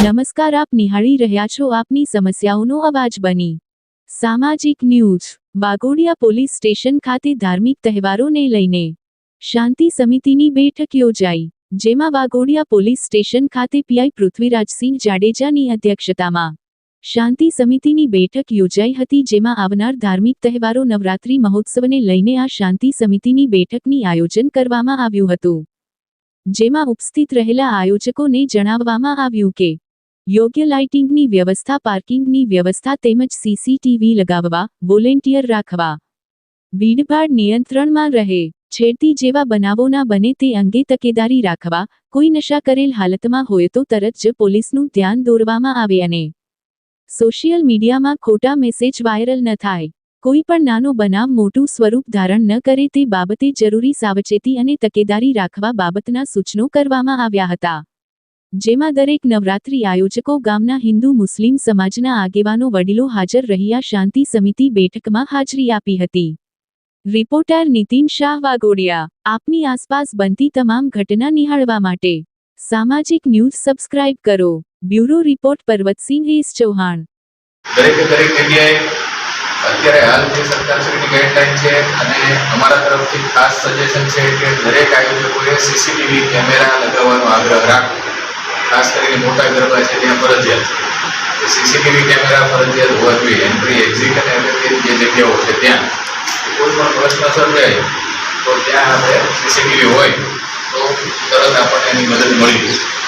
નમસ્કાર, આપ નિહાળી રહ્યા છો આપની સમસ્યાઓનો અવાજ બની. સામાજિક ન્યૂઝ, વાઘોડિયા પોલીસ સ્ટેશન ખાતે ધાર્મિક તહેવારોને લઈને શાંતિ સમિતિની બેઠક યોજાઈ, જેમાં વાઘોડિયા પોલીસ સ્ટેશન ખાતે પીઆઈ પૃથ્વીરાજસિંહ જાડેજાની અધ્યક્ષતામાં શાંતિ સમિતિની બેઠક યોજાઈ હતી, જેમાં આવનાર ધાર્મિક તહેવારો નવરાત્રી મહોત્સવને લઈને આ શાંતિ સમિતિની બેઠકની આયોજન કરવામાં આવ્યું હતું. જેમાં ઉપસ્થિત રહેલા આયોજકોને જણાવવામાં આવ્યું કે યોગ્ય લાઇટિંગની વ્યવસ્થા, પાર્કિંગની વ્યવસ્થા તેમજ સીસીટીવી લગાવવા, વોલેન્ટિયર રાખવા. ભીડભાડ નિયંત્રણમાં રહે, છેડતી જેવા બનાવોના બને તે અંગે તકેદારી રાખવા, કોઈ નશા કરેલ હાલતમાં હોય તો તરત જ પોલીસનું ધ્યાન દોરવામાં આવે અને સોશિયલ મીડિયામાં ખોટા મેસેજ વાયરલ ન થાય. કોઈ પણ નાનો બનાવ મોટું સ્વરૂપ ધારણ ન કરે તે બાબતે જરૂરી સાવચેતી અને તકેદારી રાખવા બાબતના સૂચનો કરવામાં આવ્યા હતા. જેમાં દરેક નવરાત્રી આયોજકો ગામના હિન્દુ મુસ્લિમ સમાજના આગેવાનો વડીલો હાજર રહ્યા શાંતિ સમિતિ બેઠકમાં હાજરી આપી હતી. રિપોર્ટર નીતિન શાહ વાગોડિયા આપની આસપાસ બનતી તમામ ઘટના નિહાળવા માટે. સામાજિક ન્યૂઝ સબસ્ક્રાઇબ કરો. Bureau report Parvatsinh S Chauhan. દરેકે દરેક જગ્યાએ અત્યારે હાલ જે સરકારશ્રીની ગાઈડલાઈન છે અને અમારા તરફથી ખાસ સજેશન છે કે દરેક આયોજકોએ સીસીટીવી કેમેરા લગાવવાનો આગ્રહ રાખવો ખાસ કરીને મોટા ગરબા છે ત્યાં ફરજિયાત છે. સીસીટીવી કેમેરા ફરજિયાત હોવા જોઈએ. એન્ટ્રી એક્ઝિટ અને અગત્યની જે જગ્યાઓ છે ત્યાં. કોઈ પણ પ્રશ્ન સર્જાય, તો ત્યાં આપણે સીસીટીવી હોય, તો તરત આપણને એની મદદ મળી જશે